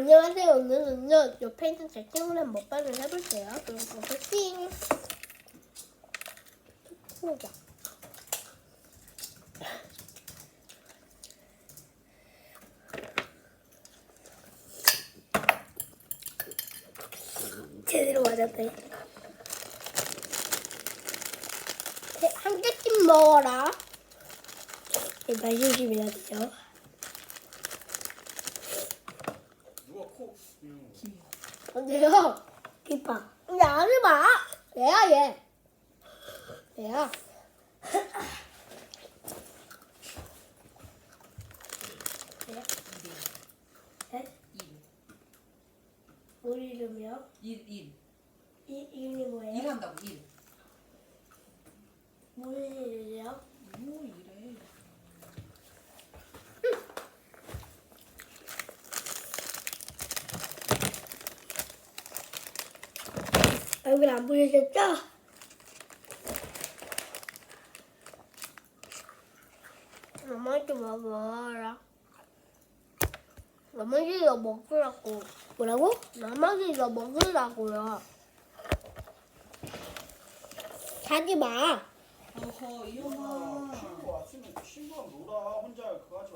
안녕하세요. 오늘은요, 옆에 있는 제 친구랑 먹방을 해볼게요. 그럼 먹을게요. 보자. 제대로 맞았네. 네, 한 개씩 먹어라. 네, 말조심해야 돼요. 코 음. 어때요? 기파. 근데 하지 마. 얘야 얘. 얘야. 얘. 셋. 우리 이름이요? 1, 1. 이 이름이 뭐예요? 1 한다고, 1. 무슨 일이요? 뭐이 얼굴 안 보이셨죠? 엄마한테 먹어라. 나머지도 먹으라고. 뭐라고? 나머지도 먹으라고요. 자지 마. 어허, 이 엄마 엄마. 친구 왔으면 친구랑 놀아 혼자 그거 하지